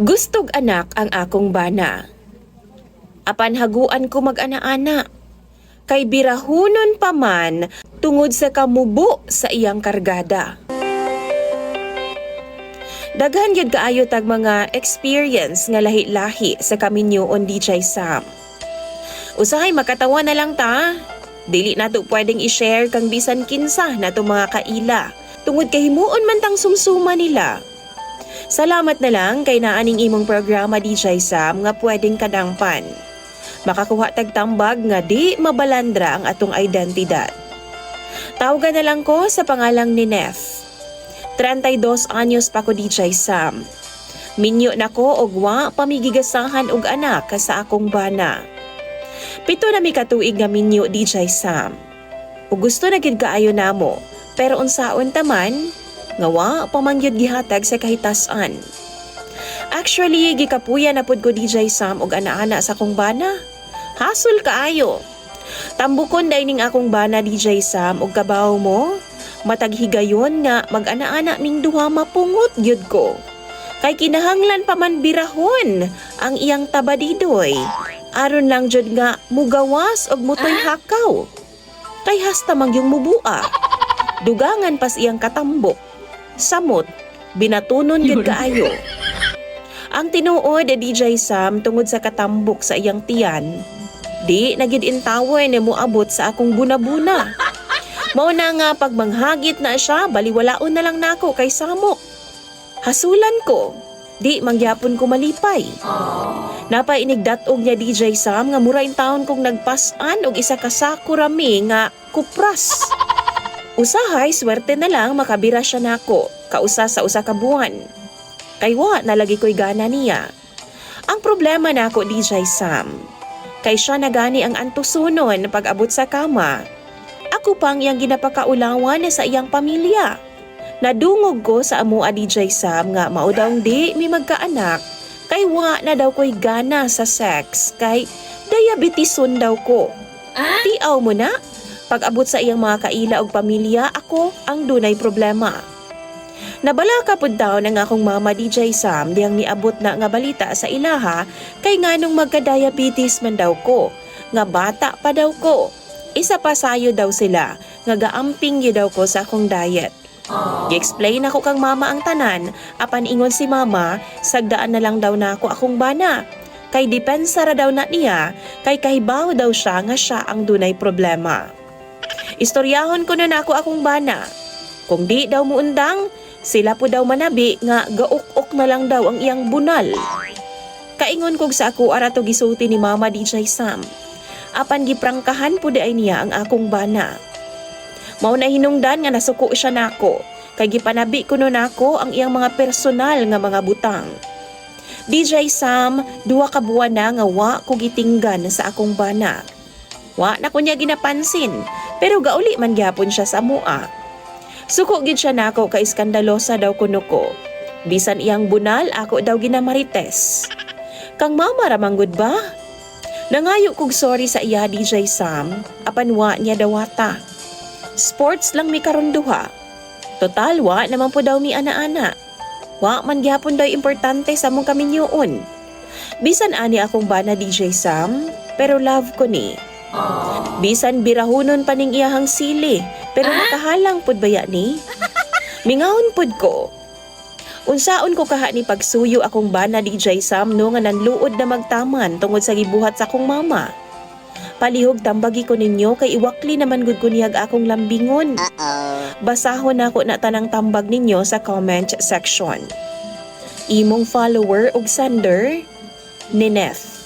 Gustog anak ang akong bana. Apan haguan ko mag-ana-ana. Kay birahunon pa man tungod sa kamubo sa iyang kargada. Daghan gyud kaayo tag mga experience nga lahi-lahi sa kaminyoon DJ Sam. Usahay makatawa na lang ta. Dili na to pwedeng i-share kang bisan kinsa na to mga kaila. Tungod kay himuon man tang sumsuma nila. Salamat na lang kay naaning imong programa DJ Sam nga pwedeng kadangpan. Makakuha tag tambag nga di mabalandra ang atong identidad. Tawagan na lang ko sa pangalang ni Nef. 32 anyos pa ko DJ Sam. Minyo na ko og wa pamigigasahan og anak sa akong bana. Pito na mi katuig nga minyo DJ Sam. Ug gusto na gid kaayo namo, pero unsaon taman nga wa pamangyod gihatag sa kahitasan. Actually, gikapuya na pud ko DJ Sam og ana-ana sa akong bana. Hasol kaayo. Tambukon day ning akong bana DJ Sam og kabaw mo. Matag higayon nga mag-ana-ana ning duha mapungot gyud ko. Kay kinahanglan pa man birahon ang iyang tabadidoy. Aron lang jud nga mugawas og mutoy hakaw. Kay hasta mang yung mubua. Dugangan pas iyang katambok. Samot, binatunon gyud kaayo. Ang tinuod DJ Sam tungod sa katambok sa iyang tiyan, di nagid intawoy ni moabot sa akong buna-buna. Mao na nga pagmanghagit na siya, baliwalaon na lang nako kay Samok. Hasulan ko, di mangyapon ko malipay. Napainigdatog niya DJ Sam nga murain taon kong nagpasan og isa ka sako rami nga kupras. Usahay, swerte na lang makabira siya nako, kausa sa usa ka buwan. Kay wa nalagi ko'y gana niya. Ang problema nako DJ Sam, kay siya na gani ang antusunon pag abot sa kama. Ako pang iyang ginapakaulawan sa iyang pamilya. Nadungog ko sa amua DJ Sam nga mao daw di mi magkaanak kay wa na daw ko'y gana sa sex kay diabetisun daw ko. Tiaw mo na, pag abot sa iyang mga kaila og pamilya, ako ang dunay problema. Nabala ka pud daw ng akong mama DJ Sam diyang niabot na nga balita sa ilaha kay nganong magka-diabetes man daw ko, nga bata pa daw ko. Isa pa sayo daw sila, nga gaamping yu daw ko sa akong diet. Gi-explain ako kang mama ang tanan, apan ingon si mama, sagdaan na lang daw na ako akong bana. Kay depensa ra daw na niya, kay kahibaw daw siya nga siya ang dunay problema. Istoryahon ko na nako akong bana. Kung di daw muundang, sila po daw manabi nga gauk-ok na lang daw ang iyang bunal. Kaingon kog sa ako ara to gisulti ni Mama DJ Sam. Apan giprangkahan po di niya ang akong bana. Mao na hinungdan nga nasuko siya nako. Kay gipanabi ko nun ako ang iyang mga personal nga mga butang. DJ Sam, duwa ka buwan na nga wa ko gitinggan sa akong bana. Wa na ko niya ginapansin, pero gauli man gyapon siya sa mua. Suko gid siya nako kay iskandalosa daw kuno ko. Bisan iyang bunal ako daw ginamarites. Kang mama ramanggod ba? Nangayo kog sorry sa iya DJ Sam, apan wa niya dawata. Sports lang mi karon duha. Total wa naman po daw mi ana-ana. Wa man gyapon daw importante sa mong kaminyoon. Bisan ani akong bana DJ Sam, pero love ko ni. Bisan birahunon pa ning iyahang sili, pero nakahalang pud baya ni? Mingawon pud ko. Unsaon ko kaha ni pagsuyo akong bana DJ Sam no nga nanluod na magtaman tungod sa gibuhat sa akong mama. Palihog tambagi ko ninyo kay iwakli naman gud ko niyag akong lambingon. Basahon ako na tanang tambag ninyo sa comment section. Imong follower og sender, Nineth.